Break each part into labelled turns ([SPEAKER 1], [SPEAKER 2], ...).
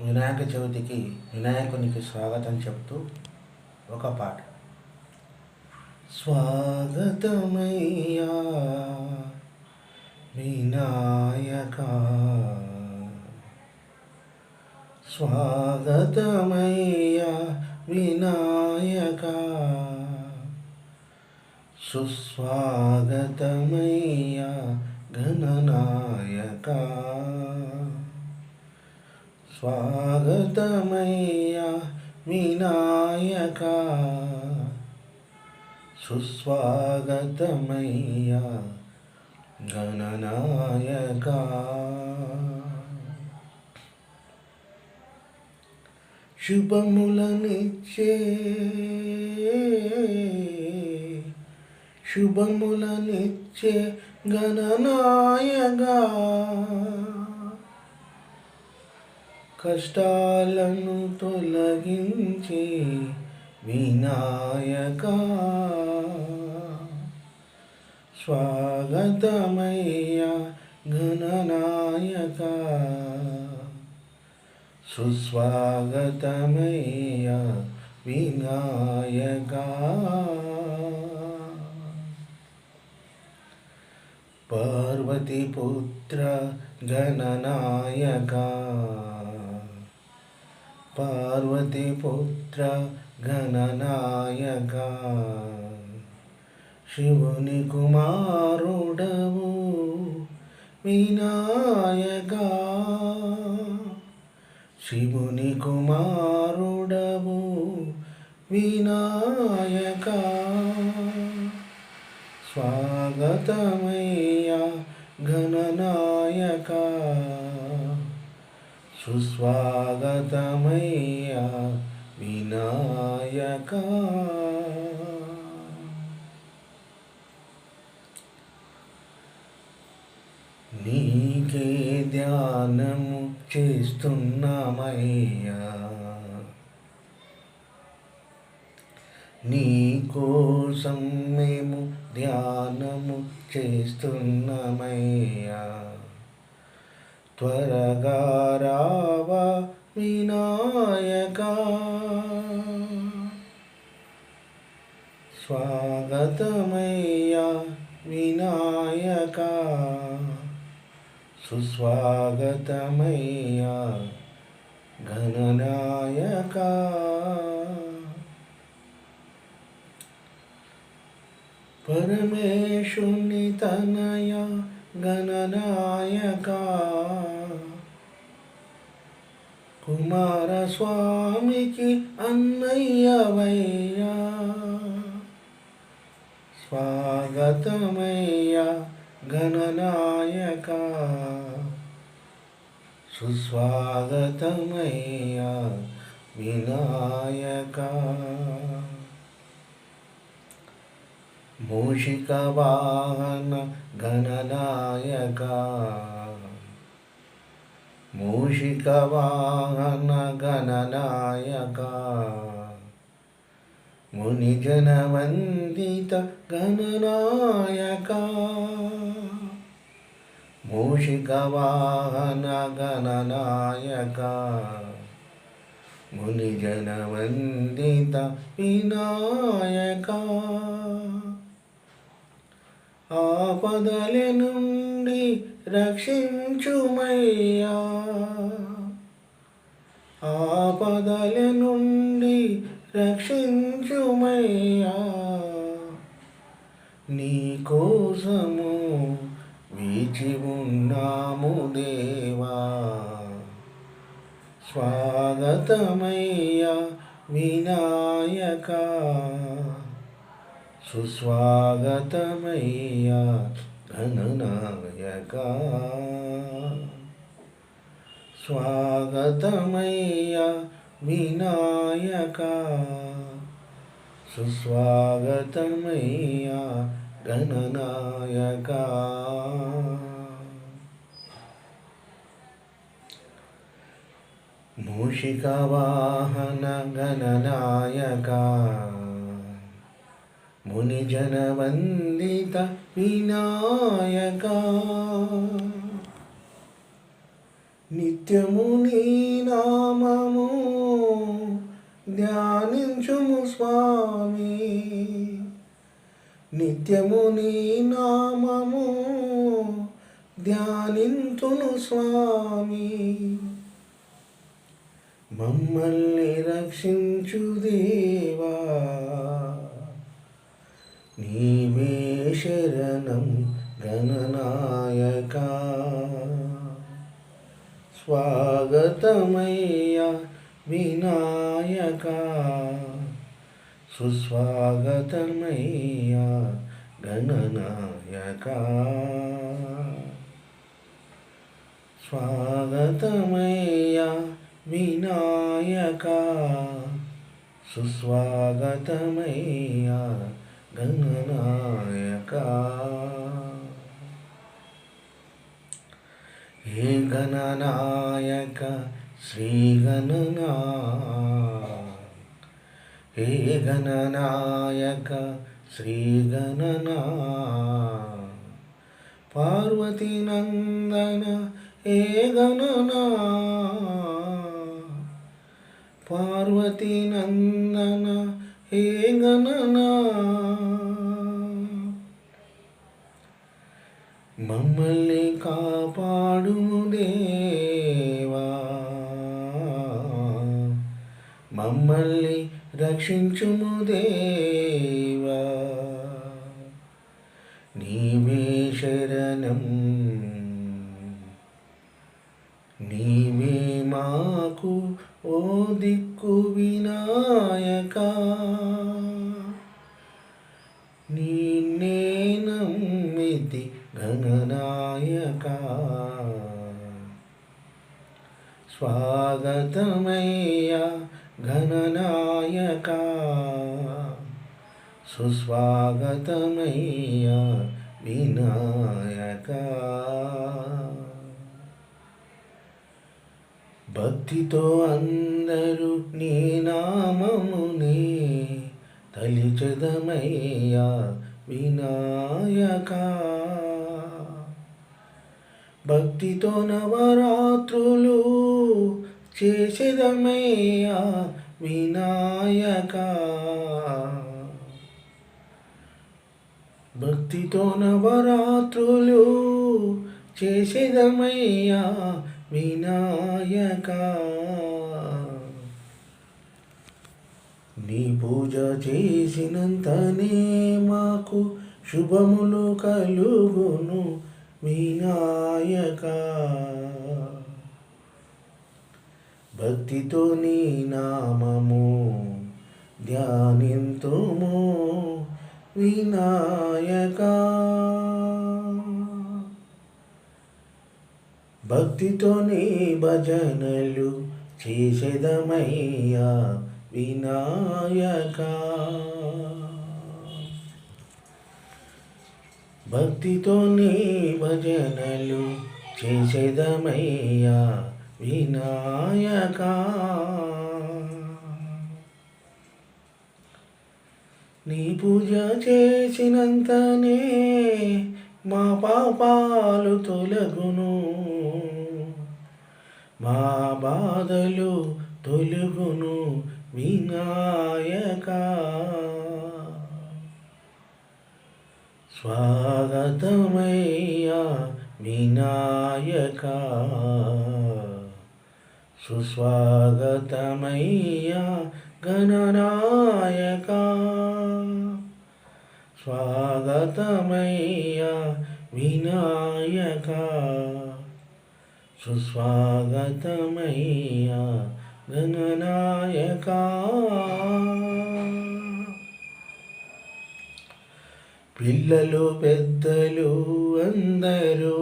[SPEAKER 1] వినాయక చవితికి వినాయకునికి స్వాగతం చెప్తూ ఒక పాట. స్వాగతమయ్యా వినాయక. స్వాగతమయ్యా వినాయక. సుస్వాగతమయ్యా గణనాయక స్వాగతమయ్యా వినాయక. సుస్వాగతమయ్యా గణనాయక. శుభములనిచ్చే శుభములనిచ్చే గణనాయగా. కష్టాలను తొలగించి వినాయక స్వాగతమయ్యా ఘననాయక. సుస్వాగతమయ్యా వినాయక. పార్వతీపుత్ర గణనాయకా పార్వతీపుత్ర గణనాయక శివుని కుమారుడవు వినాయక శివుని కుమారుడవు వినాయక స్వాగతమయ్యా గణనాయక సుస్వాగతమయ్యా వినాయక. నీకే ధ్యానము చేస్తున్నామయ్యా. నీ కోసం మేము ధ్యానము చేస్తున్నామయ్యా. త్వరగా రావా వినాయక స్వాగతమయ్యా వినాయక సుస్వాగతమయ్యా గణనాయక పరమేశుని తనయ గణనాయక కుమారస్వామికి అన్నయ్యవయ్యా స్వాగతమయ్య గణనాయక. సుస్వాగతమయ్య వినాయక. మూషికవాహన గణనాయక మూషికవాహన గణనాయక మునిజనవందిత గణనాయక మూషికవాహన గణనాయక మునిజనవందిత వినాయకా. ఆపదల నుండి రక్షించుమయ్యా. ఆపదల నుండి రక్షించుమయ్యా. నీ కోసము వీచి ఉన్నాము దేవా. స్వాగతమయ్యా వినాయకా. సుస్వాగతమయ్యా గణనాయక స్వాగతమయ్యా వినాయక. సుస్వాగతమయ్యా గణనాయక మూషిక వాహన గణనాయక మునిజనవందిత వినాయక. నిత్యము నీ నామము ధ్యానించుము స్వామి. నిత్యము నీ నామము ధ్యానింతును స్వామి. మమ్మల్ని రక్షించు దేవా. నీవే శరణం గణనాయక స్వాగతమయ్యా వినాయక. సుస్వాగతమయ్యా గణనాయక స్వాగతమయ్యా వినాయక. సుస్వాగతమయ్యా గణనాయక హే గణనాయక శ్రీ గణనా హే గణనాయక శ్రీ గణనా పార్వతి నందన హే గణనా పార్వతి నందన హే గణనా మమ్మల్ని కాపాడుము దేవా. మమ్మల్ని రక్షించుము దేవా. నీవే శరణం నీవే మాకు ఓ దిక్కు వినాయకా. స్వాగతమయ్యా ఘననాయక. సుస్వాగతమయ్యా వినాయక. భక్తితో అందరూ నీ నామముని తలిచదమయ్యా వినాయక. భక్తితో నవరాత్రులు చేసేదమయ్యా వినాయక. భక్తితో నవరాత్రులు చేసేదమయ్యా వినాయక. నీ పూజ చేసినంతనే మాకు శుభములు కలుగును వినాయక. భక్తితో నీ నామము ధ్యానింతుము వినాయక. భక్తితో నీ భజనలు చేసేదమయ్యా వినాయక. భక్తితో నీ భజనలు చేసేదమయ్యా వినాయక. నీ పూజ చేసినంతనే మా పాపాలు తొలగును. మా బాధలు తొలుగును వినాయక. స్వాగతమయ్యా వినాయక. సుస్వాగతమయ్యా గణనాయక స్వాగతమయ్యా వినాయక. సుస్వాగతమయ్యా గణనాయక పిల్లలు పెద్దలు అందరూ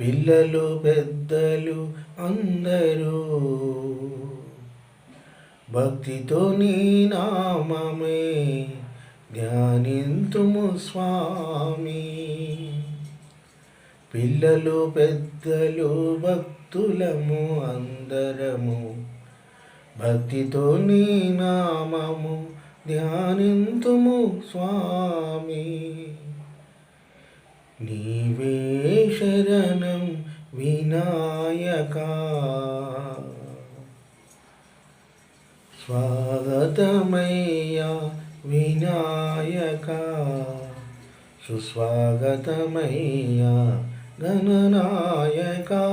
[SPEAKER 1] పిల్లలు పెద్దలు అందరూ భక్తితో నీ నామమే ధ్యానింతుము స్వామి. పిల్లలు పెద్దలు భక్తులము అందరము భక్తితో నీ నామము ధ్యానింతుము స్వామి. నీవే శరణం వినాయక. స్వాగతమయ్యా వినాయక. సుస్వాగతమయ్యా గణనాయకా